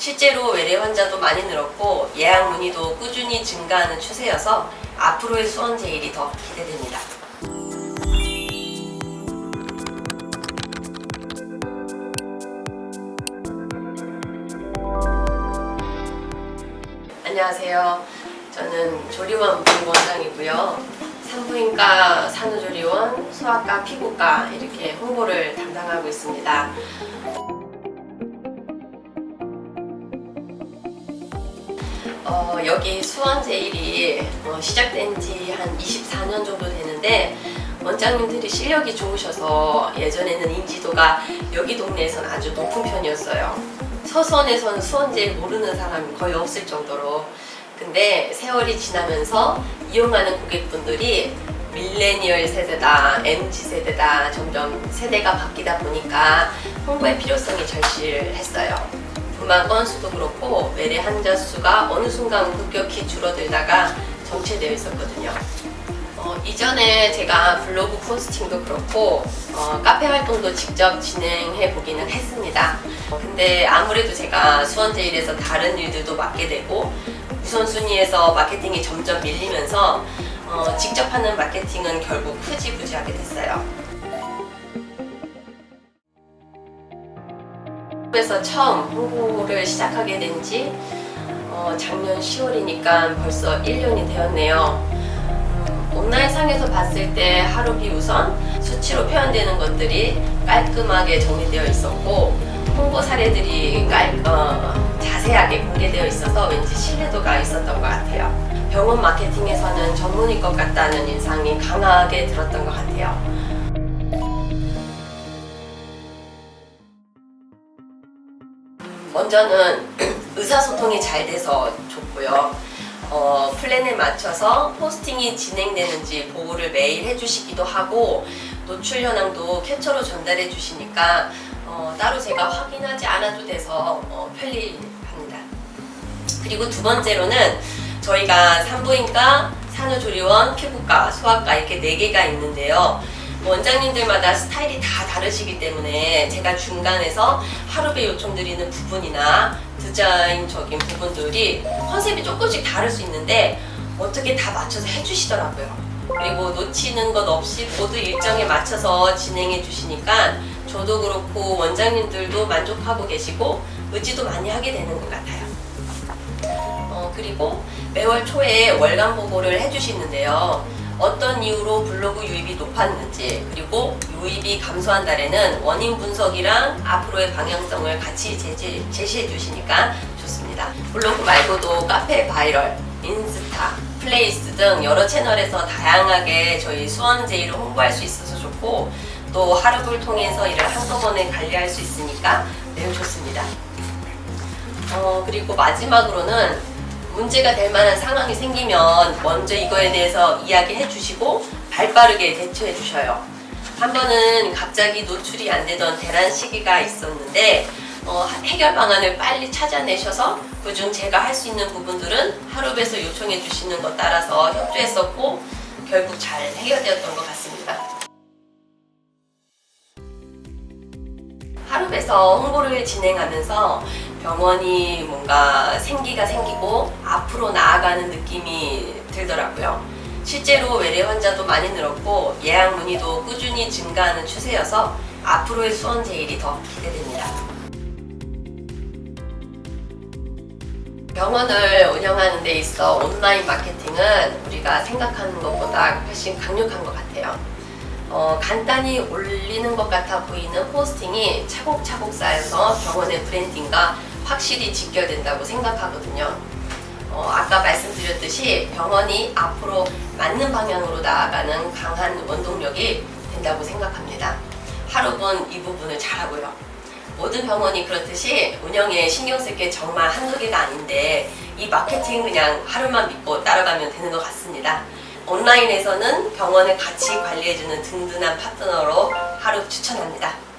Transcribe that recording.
실제로 외래 환자도 많이 늘었고 예약 문의도 꾸준히 증가하는 추세여서 앞으로의 수원 제일이 더 기대됩니다. 안녕하세요. 저는 조리원 부원장이고요. 산부인과, 산후조리원, 소아과, 피부과 이렇게 홍보를 담당하고 있습니다. 여기 수원 제일이 어, 시작된 지 한 24년 정도 되는데 원장님들이 실력이 좋으셔서 예전에는 인지도가 여기 동네에선 아주 높은 편이었어요. 서수원에서는 수원 제일 모르는 사람이 거의 없을 정도로 근데 세월이 지나면서 이용하는 고객분들이 밀레니얼 세대다, MZ 세대다 점점 세대가 바뀌다 보니까 홍보의 필요성이 절실했어요. 분만 건수도 그렇고 외래 환자 수가 어느 순간 급격히 줄어들다가 정체되어 있었거든요. 어, 이전에 제가 블로그 포스팅도 그렇고 어, 카페 활동도 직접 진행해 보기는 했습니다. 어, 근데 아무래도 제가 수원제일에서 다른 일들도 맡게 되고 우선순위에서 마케팅이 점점 밀리면서 어, 직접 하는 마케팅은 결국 흐지부지하게 됐어요. 그래서 처음 홍보를 시작하게 된 지 어, 작년 10월이니까 벌써 1년이 되었네요. 음, 온라인상에서 봤을 때 하루비 우선 수치로 표현되는 것들이 깔끔하게 정리되어 있었고 홍보 사례들이 깔, 어, 자세하게 공개되어 있어서 왠지 신뢰도가 있었던 것 같아요. 병원 마케팅에서는 전문일 것 같다는 인상이 강하게 들었던 것 같아요. 먼저는 의사소통이 잘 돼서 좋고요. 어, 플랜에 맞춰서 포스팅이 진행되는지 보고를 매일 해주시기도 하고 노출 현황도 캡처로 전달해 주시니까 어, 따로 제가 확인하지 않아도 돼서 어, 편리합니다. 그리고 두 번째로는 저희가 산부인과, 산후조리원, 피부과, 소아과 이렇게 네 개가 있는데요. 원장님들마다 스타일이 다 다르시기 때문에 제가 중간에서 하루배 요청드리는 부분이나 디자인적인 부분들이 컨셉이 조금씩 다를 수 있는데 어떻게 다 맞춰서 해주시더라고요. 그리고 놓치는 것 없이 모두 일정에 맞춰서 진행해 주시니까 저도 그렇고 원장님들도 만족하고 계시고 의지도 많이 하게 되는 것 같아요. 어, 그리고 매월 초에 월간 보고를 해주시는데요. 어떤 이유로 블로그 유입이 높았는지 그리고 유입이 감소한 달에는 원인 분석이랑 앞으로의 방향성을 같이 제시, 제시해 주시니까 좋습니다. 블로그 말고도 카페 바이럴, 인스타, 플레이스 등 여러 채널에서 다양하게 저희 수원 제일을 홍보할 수 있어서 좋고 또 하루를 통해서 이를 한꺼번에 관리할 수 있으니까 매우 좋습니다. 어, 그리고 마지막으로는 문제가 될 만한 상황이 생기면 먼저 이거에 대해서 이야기해 주시고 발 빠르게 대처해 주셔요. 한 번은 갑자기 노출이 안 되던 대란 시기가 있었는데 어, 해결 방안을 빨리 찾아내셔서 그중 제가 할 수 있는 부분들은 하루에서 요청해 주시는 것 따라서 협조했었고 결국 잘 해결되었던 것 같습니다. 하루에서 홍보를 진행하면서 병원이 뭔가 생기가 생기고 앞으로 나아가는 느낌이 들더라고요. 실제로 외래 환자도 많이 늘었고 예약 문의도 꾸준히 증가하는 추세여서 앞으로의 수원 제일이 더 기대됩니다. 병원을 운영하는 데 있어 온라인 마케팅은 우리가 생각하는 것보다 훨씬 강력한 것 같아요. 어, 간단히 올리는 것 같아 보이는 포스팅이 차곡차곡 쌓여서 병원의 브랜딩과 확실히 직결된다고 생각하거든요. 어, 아까 말씀드렸듯이 병원이 앞으로 맞는 방향으로 나아가는 강한 원동력이 된다고 생각합니다. 하루분 이 부분을 잘하고요. 모든 병원이 그렇듯이 운영에 신경 쓸 게 정말 한두 개가 아닌데 이 마케팅 그냥 하루만 믿고 따라가면 되는 것 같습니다. 온라인에서는 병원을 같이 관리해주는 든든한 파트너로 하루 추천합니다.